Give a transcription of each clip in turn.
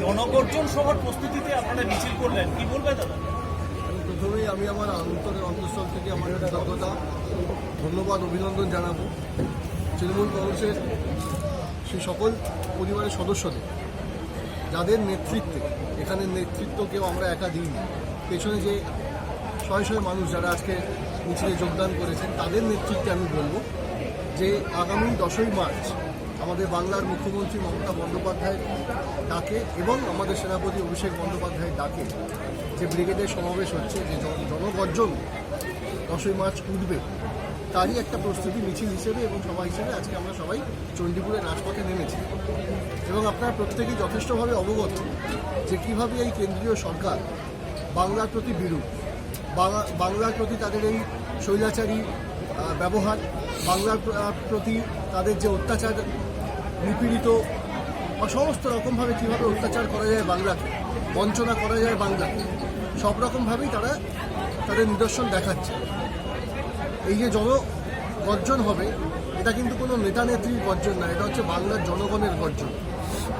জনগর্জন সভার প্রস্তুতিতে আপনারা মিছিল করলেন। কি বলবে দাদা? প্রথমেই আমি আমার অন্তরের অন্তঃস্থল থেকে আমার কৃতজ্ঞতা ধন্যবাদ, অভিনন্দন জানাব। তৃণমূল কংগ্রেসের সেই সকল পরিবারের সদস্যদের, যাদের নেতৃত্বে, এখানে নেতৃত্ব কেউ আমরা একা দিইনি পেছনে যে শয়ে শয়ে মানুষ যারা আজকে মিছিলে যোগদান করেছেন, তাদের নেতৃত্বে আমি বলব যে আগামী দশই মার্চ আমাদের বাংলার মুখ্যমন্ত্রী মমতা বন্দ্যোপাধ্যায়ের ডাকে এবং আমাদের সেনাপতি অভিষেক বন্দ্যোপাধ্যায় ডাকে। যে ব্রিগেডের সমাবেশ হচ্ছে যে জন- জনগর্জন দশই মার্চ উঠবে তারই একটা প্রস্তুতি মিছিল হিসেবে এবং সভা হিসেবে আজকে আমরা সবাই চণ্ডীপুরের রাজপথে নেমেছি। এবং আপনারা প্রত্যেকেই যথেষ্টভাবে অবগত যে কীভাবে এই কেন্দ্রীয় সরকার বাংলার প্রতি বিরূপ বাংলা- বাংলার প্রতি তাদের এই আহ, ব্যবহার বাংলার প্রতি তাদের যে অত্যাচার নিপীড়িত বা সমস্ত রকমভাবে কীভাবে অত্যাচার করা যায় বাংলাকে, বঞ্চনা করা যায় বাংলাকে, সব রকমভাবেই তারা তাদের নিদর্শন দেখাচ্ছে। এই যে জনগর্জন হবে, এটা কিন্তু কোনো নেতা নেত্রীর গর্জন না, এটা হচ্ছে বাংলার জনগণের গর্জন।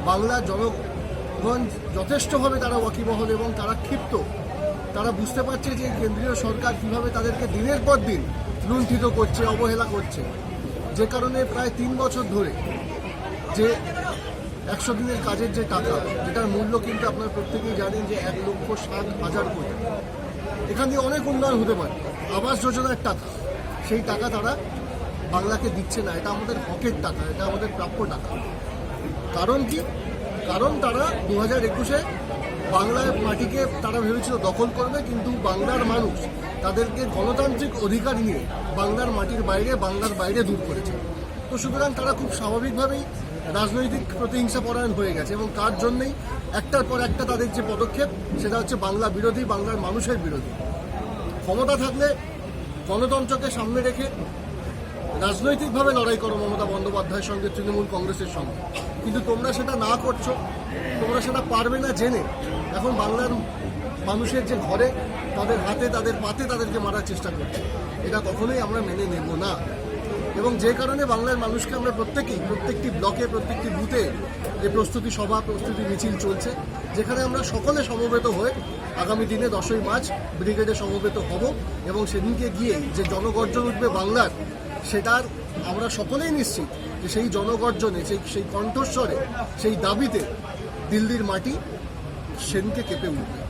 বাংলার জনগণ যথেষ্টভাবে তারা ওয়াকিবহল এবং তারা ক্ষিপ্ত। তারা বুঝতে পারছে যে কেন্দ্রীয় সরকার কীভাবে তাদেরকে দিনের পর দিন লুণ্ঠিত করছে, অবহেলা করছে। যে কারণে প্রায় তিন বছর ধরে যে একশো দিনের কাজের যে টাকা, যেটার মূল্য কিন্তু আপনারা প্রত্যেকেই জানেন যে এক লক্ষ ষাট হাজার কোটি। এখান দিয়ে অনেক উন্নয়ন হতে পারে। আবাস যোজনার টাকা, সেই টাকা তারা বাংলাকে দিচ্ছে না, এটা আমাদের হকের টাকা, এটা আমাদের প্রাপ্য টাকা। কারণ কি? কারণ তারা দু হাজার একুশে বাংলার মাটিকে তারা ভেবেছিল দখল করবে, কিন্তু বাংলার মানুষ তাদেরকে গণতান্ত্রিক অধিকার নিয়ে বাংলার মাটির বাইরে, বাংলার বাইরে দূর করেছে। তো সুতরাং তারা খুব স্বাভাবিকভাবেই রাজনৈতিক প্রতিহিংসা পরায়ণ হয়ে গেছে এবং তার জন্যই একটার পর একটা তাদের যে পদক্ষেপ, সেটা হচ্ছে বাংলা বিরোধী, বাংলার মানুষের বিরোধী। ক্ষমতা থাকলে গণতন্ত্রকে সামনে রেখে রাজনৈতিকভাবে লড়াই করো মমতা বন্দ্যোপাধ্যায়ের সঙ্গে তৃণমূল কংগ্রেসের সঙ্গে। কিন্তু তোমরা সেটা না করছ, তোমরা সেটা পারবে না জেনে। এখন বাংলার মানুষের যে ঘরে, তাদের হাতে, তাদের পাতে তাদেরকে মারার চেষ্টা করছে। এটা কখনোই আমরা মেনে নেব না। এবং যে কারণে বাংলার মানুষকে আমরা প্রত্যেকেই, প্রত্যেকটি ব্লকে, প্রত্যেকটি বুথে যে প্রস্তুতি সভা, প্রস্তুতি মিছিল চলছে, যেখানে আমরা সকলে সমবেত হয়ে আগামী দিনে দশই মার্চ ব্রিগেডে সমবেত হব এবং সেদিনকে গিয়ে যে জনগর্জন উঠবে বাংলার, সেটার আমরা সকলেই নিশ্চিত যে সেই জনগর্জনে, সেই সেই কণ্ঠস্বরে, সেই দাবিতে দিল্লির মাটি সেদিনকে কেঁপে উঠবে।